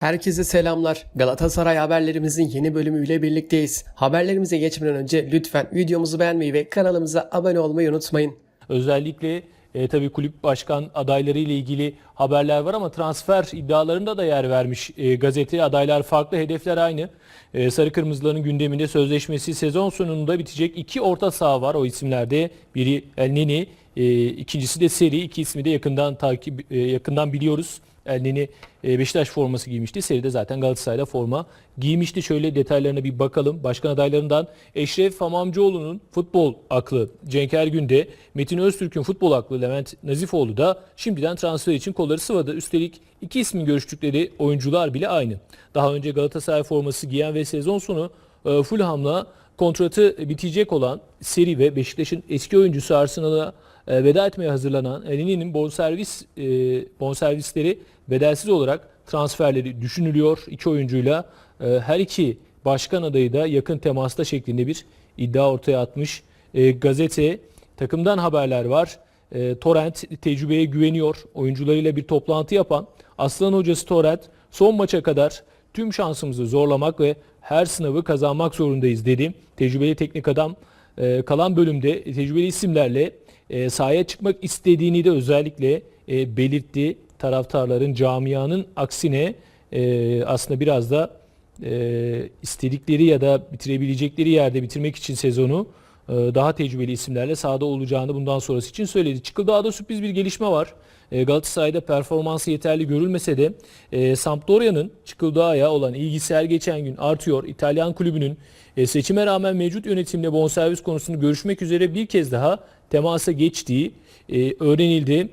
Herkese selamlar. Galatasaray haberlerimizin yeni bölümüyle birlikteyiz. Haberlerimize geçmeden önce lütfen videomuzu beğenmeyi ve kanalımıza abone olmayı unutmayın. Özellikle e, tabii kulüp başkan adayları ile ilgili haberler var ama transfer iddialarında da yer vermiş e, gazete. Adaylar farklı, hedefler aynı. E, Sarı Kırmızıların gündeminde sözleşmesi sezon sonunda bitecek iki orta saha var o isimlerde. Biri El Neni, e, ikincisi de Seri. İki ismi de yakından takip e, yakından biliyoruz. El Neni e, Beşiktaş forması giymişti. Seri de zaten Galatasaray'da forma giymişti. Şöyle detaylarına bir bakalım. Başkan adaylarından Eşref Hamamcıoğlu'nun futbol aklı Cenk Ergün de Metin Öztürk'ün futbol aklı Levent Nazifoğlu da şimdiden transfer için kolları sıvadı. Üstelik iki ismin görüştükleri oyuncular bile aynı. Daha önce Galatasaray forması giyen ve sezon sonu e, Fulham'la kontratı bitecek olan Seri ve Beşiktaş'ın eski oyuncusu Arsenal'a e, veda etmeye hazırlanan Elini'nin bonservis e, bonservisleri bedelsiz olarak transferleri düşünülüyor. İki oyuncuyla e, her iki başkan adayı da yakın temasta şeklinde bir iddia ortaya atmış. Gazete takımdan haberler var. E, Torrent tecrübeye güveniyor. Oyuncularıyla bir toplantı yapan Aslan hocası Torrent son maça kadar tüm şansımızı zorlamak ve her sınavı kazanmak zorundayız dedi. Tecrübeli teknik adam e, kalan bölümde tecrübeli isimlerle e, sahaya çıkmak istediğini de özellikle e, belirtti. Taraftarların, camianın aksine e, aslında biraz da e, istedikleri ya da bitirebilecekleri yerde bitirmek için sezonu e, daha tecrübeli isimlerle sahada olacağını bundan sonrası için söyledi. Çıkıldağ'da sürpriz bir gelişme var. E, Galatasaray'da performansı yeterli görülmese de e, Sampdoria'nın Çıkıldağ'a olan ilgisi her geçen gün artıyor. İtalyan kulübünün e, seçime rağmen mevcut yönetimle bonservis konusunu görüşmek üzere bir kez daha temasa geçtiği e, öğrenildi.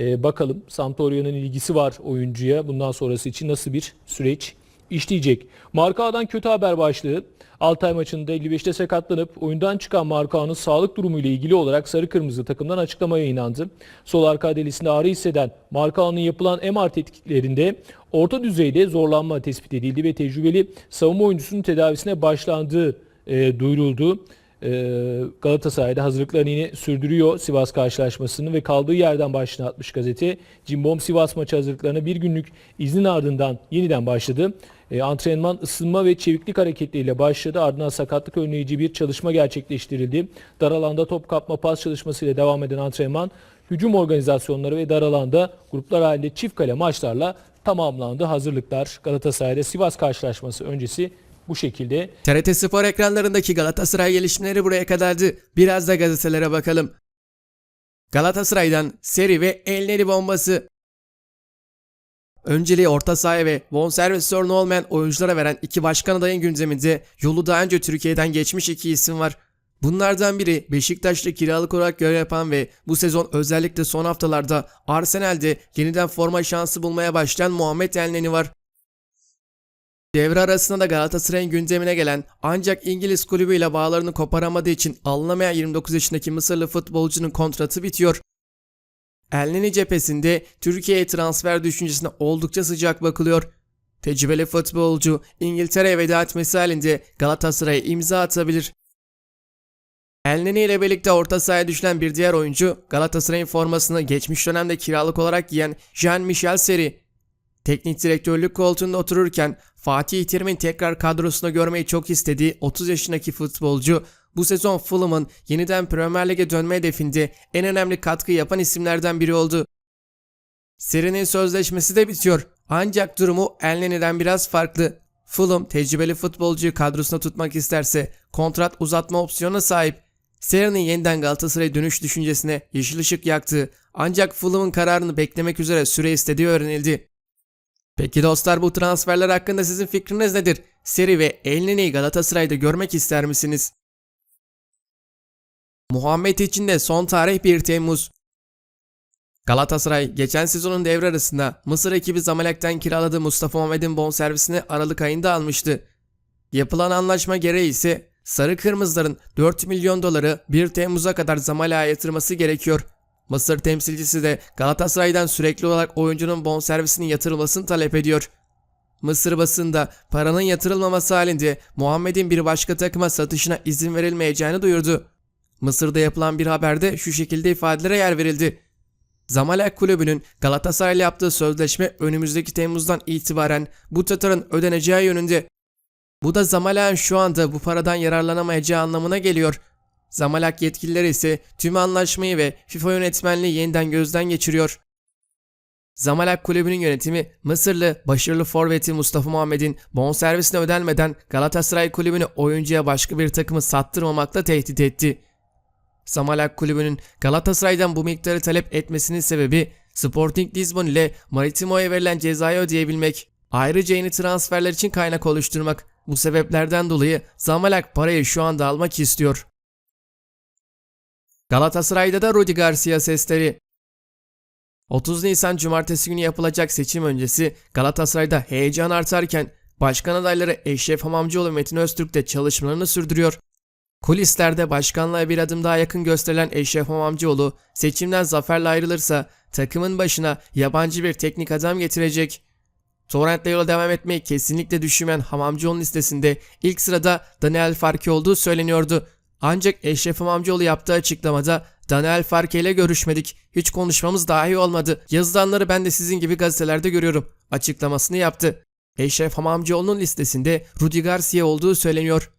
E, bakalım Sampdoria'nın ilgisi var oyuncuya. Bundan sonrası için nasıl bir süreç işleyecek. Markao'dan kötü haber başlığı. Altay maçında 55'te sakatlanıp oyundan çıkan Markao'nun sağlık durumu ile ilgili olarak sarı kırmızı takımdan açıklama yayınlandı. Sol arka delisinde ağrı hisseden Markao'nun yapılan MR tetkiklerinde orta düzeyde zorlanma tespit edildi ve tecrübeli savunma oyuncusunun tedavisine başlandığı e, duyuruldu. Ee, Galatasaray'da hazırlıklarını yine sürdürüyor Sivas karşılaşmasını ve kaldığı yerden başına atmış gazete. Cimbom Sivas maçı hazırlıklarına bir günlük iznin ardından yeniden başladı. Ee, antrenman ısınma ve çeviklik hareketleriyle başladı. Ardından sakatlık önleyici bir çalışma gerçekleştirildi. Dar alanda top kapma pas çalışmasıyla devam eden antrenman hücum organizasyonları ve dar alanda gruplar halinde çift kale maçlarla tamamlandı. Hazırlıklar Galatasaray'da Sivas karşılaşması öncesi bu şekilde TRT Spor ekranlarındaki Galatasaray gelişmeleri buraya kadardı. Biraz da gazetelere bakalım. Galatasaray'dan seri ve elleri bombası. Önceliği orta sahaya ve bonservis sorunu olmayan oyunculara veren iki başkan adayın gündeminde yolu daha önce Türkiye'den geçmiş iki isim var. Bunlardan biri Beşiktaş'ta kiralık olarak görev yapan ve bu sezon özellikle son haftalarda Arsenal'de yeniden forma şansı bulmaya başlayan Muhammed Elneni var. Devre arasında da Galatasaray'ın gündemine gelen ancak İngiliz kulübüyle bağlarını koparamadığı için alınamayan 29 yaşındaki Mısırlı futbolcunun kontratı bitiyor. Elneni cephesinde Türkiye'ye transfer düşüncesine oldukça sıcak bakılıyor. Tecrübeli futbolcu İngiltere'ye veda etmesi halinde Galatasaray'a imza atabilir. Elneni ile birlikte orta sahaya düşen bir diğer oyuncu Galatasaray'ın formasını geçmiş dönemde kiralık olarak giyen Jean-Michel Seri. Teknik direktörlük koltuğunda otururken Fatih Terim'in tekrar kadrosunda görmeyi çok istediği 30 yaşındaki futbolcu bu sezon Fulham'ın yeniden Premier Lig'e dönme hedefinde en önemli katkı yapan isimlerden biri oldu. Seri'nin sözleşmesi de bitiyor ancak durumu Elneni'den biraz farklı. Fulham tecrübeli futbolcuyu kadrosuna tutmak isterse kontrat uzatma opsiyonuna sahip. Seri'nin yeniden Galatasaray'a dönüş düşüncesine yeşil ışık yaktığı ancak Fulham'ın kararını beklemek üzere süre istediği öğrenildi. Peki dostlar bu transferler hakkında sizin fikriniz nedir? Seri ve Elneni'yi Galatasaray'da görmek ister misiniz? Muhammed için de son tarih 1 Temmuz. Galatasaray geçen sezonun devre arasında Mısır ekibi Zamalek'ten kiraladığı Mustafa Muhammed'in bonservisini Aralık ayında almıştı. Yapılan anlaşma gereği ise Sarı Kırmızıların 4 milyon doları 1 Temmuz'a kadar Zamalek'e yatırması gerekiyor. Mısır temsilcisi de Galatasaray'dan sürekli olarak oyuncunun bonservisinin yatırılmasını talep ediyor. Mısır basında paranın yatırılmaması halinde Muhammed'in bir başka takıma satışına izin verilmeyeceğini duyurdu. Mısır'da yapılan bir haberde şu şekilde ifadelere yer verildi. Zamalek kulübünün Galatasaray'la yaptığı sözleşme önümüzdeki Temmuz'dan itibaren bu Tatar'ın ödeneceği yönünde. Bu da Zamalek'in şu anda bu paradan yararlanamayacağı anlamına geliyor. Zamalek yetkilileri ise tüm anlaşmayı ve FIFA yönetmenliği yeniden gözden geçiriyor. Zamalek kulübünün yönetimi Mısırlı başarılı forveti Mustafa Muhammed'in bonservisine ödenmeden Galatasaray kulübünü oyuncuya başka bir takımı sattırmamakla tehdit etti. Zamalek kulübünün Galatasaray'dan bu miktarı talep etmesinin sebebi Sporting Lisbon ile Maritimo'ya verilen cezayı ödeyebilmek. Ayrıca yeni transferler için kaynak oluşturmak. Bu sebeplerden dolayı Zamalek parayı şu anda almak istiyor. Galatasaray'da da Rudi Garcia sesleri. 30 Nisan Cumartesi günü yapılacak seçim öncesi Galatasaray'da heyecan artarken başkan adayları Eşref Hamamcıoğlu Metin Öztürk de çalışmalarını sürdürüyor. Kulislerde başkanlığa bir adım daha yakın gösterilen Eşref Hamamcıoğlu seçimden zaferle ayrılırsa takımın başına yabancı bir teknik adam getirecek. Torrent'le yola devam etmeyi kesinlikle düşünmeyen Hamamcıoğlu listesinde ilk sırada Daniel Farke olduğu söyleniyordu. Ancak Eşref Hamamcıoğlu yaptığı açıklamada Daniel Farke ile görüşmedik. Hiç konuşmamız dahi olmadı. Yazılanları ben de sizin gibi gazetelerde görüyorum. Açıklamasını yaptı. Eşref Hamamcıoğlu'nun listesinde Rudi Garcia olduğu söyleniyor.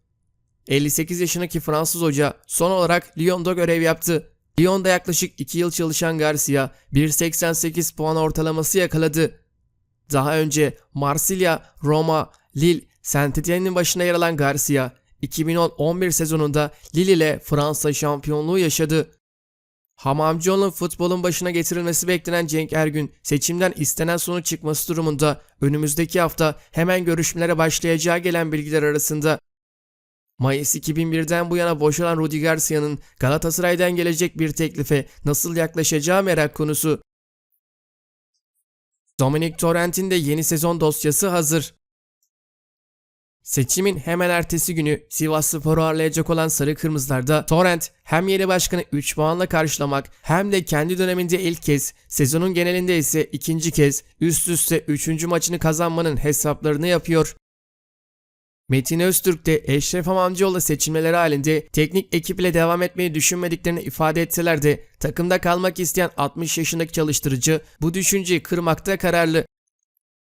58 yaşındaki Fransız hoca son olarak Lyon'da görev yaptı. Lyon'da yaklaşık 2 yıl çalışan Garcia 1.88 puan ortalaması yakaladı. Daha önce Marsilya, Roma, Lille, Saint Etienne'in başına yer alan Garcia 2010-11 sezonunda Lille ile Fransa şampiyonluğu yaşadı. Hamamcıoğlu'nun futbolun başına getirilmesi beklenen Cenk Ergün seçimden istenen sonuç çıkması durumunda önümüzdeki hafta hemen görüşmelere başlayacağı gelen bilgiler arasında. Mayıs 2001'den bu yana boşalan Rudi Garcia'nın Galatasaray'dan gelecek bir teklife nasıl yaklaşacağı merak konusu. Dominic Torrent'in de yeni sezon dosyası hazır. Seçimin hemen ertesi günü Sivasspor'u ağırlayacak olan Sarı Kırmızılar'da Torrent hem yeni başkanı 3 puanla karşılamak hem de kendi döneminde ilk kez, sezonun genelinde ise ikinci kez üst üste 3. maçını kazanmanın hesaplarını yapıyor. Metin Öztürk de Eşref Hamamcıoğlu seçilmeleri halinde teknik ekiple devam etmeyi düşünmediklerini ifade etseler de takımda kalmak isteyen 60 yaşındaki çalıştırıcı bu düşünceyi kırmakta kararlı.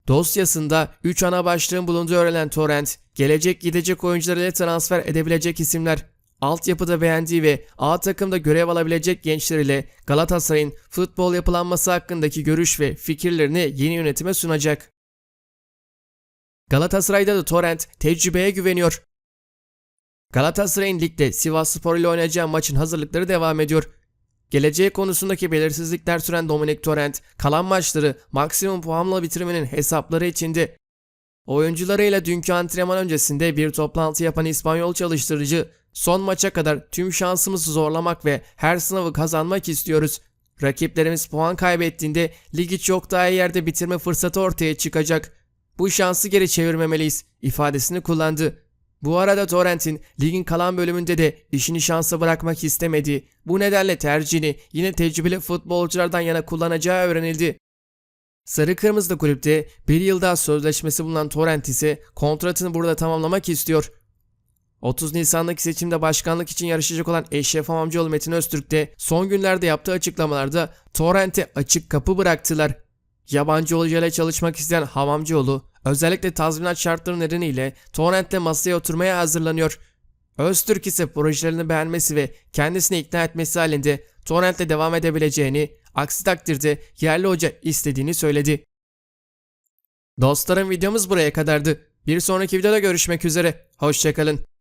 Dosyasında 3 ana başlığın bulunduğu öğrenen Torrent, gelecek gidecek oyuncuları ile transfer edebilecek isimler, altyapıda beğendiği ve A takımda görev alabilecek gençler ile Galatasaray'ın futbol yapılanması hakkındaki görüş ve fikirlerini yeni yönetime sunacak. Galatasaray'da da Torrent tecrübeye güveniyor. Galatasaray'ın ligde Sivasspor ile oynayacağı maçın hazırlıkları devam ediyor. Geleceği konusundaki belirsizlikler süren Dominic Torrent, kalan maçları maksimum puanla bitirmenin hesapları içinde. Oyuncularıyla dünkü antrenman öncesinde bir toplantı yapan İspanyol çalıştırıcı, son maça kadar tüm şansımızı zorlamak ve her sınavı kazanmak istiyoruz. Rakiplerimiz puan kaybettiğinde ligi çok daha iyi yerde bitirme fırsatı ortaya çıkacak. Bu şansı geri çevirmemeliyiz ifadesini kullandı. Bu arada Torrent'in ligin kalan bölümünde de işini şansa bırakmak istemediği, bu nedenle tercihini yine tecrübeli futbolculardan yana kullanacağı öğrenildi. Sarı Kırmızılı kulüpte bir yıl daha sözleşmesi bulunan Torrent ise kontratını burada tamamlamak istiyor. 30 Nisan'daki seçimde başkanlık için yarışacak olan Eşref Hamamcıoğlu Metin Öztürk de son günlerde yaptığı açıklamalarda Torrent'e açık kapı bıraktılar. Yabancı hocayla çalışmak isteyen Hamamcıoğlu özellikle tazminat şartları nedeniyle Torrent'le masaya oturmaya hazırlanıyor. Öztürk ise projelerini beğenmesi ve kendisini ikna etmesi halinde Torrent'le devam edebileceğini, aksi takdirde yerli hoca istediğini söyledi. Dostlarım videomuz buraya kadardı. Bir sonraki videoda görüşmek üzere. Hoşçakalın.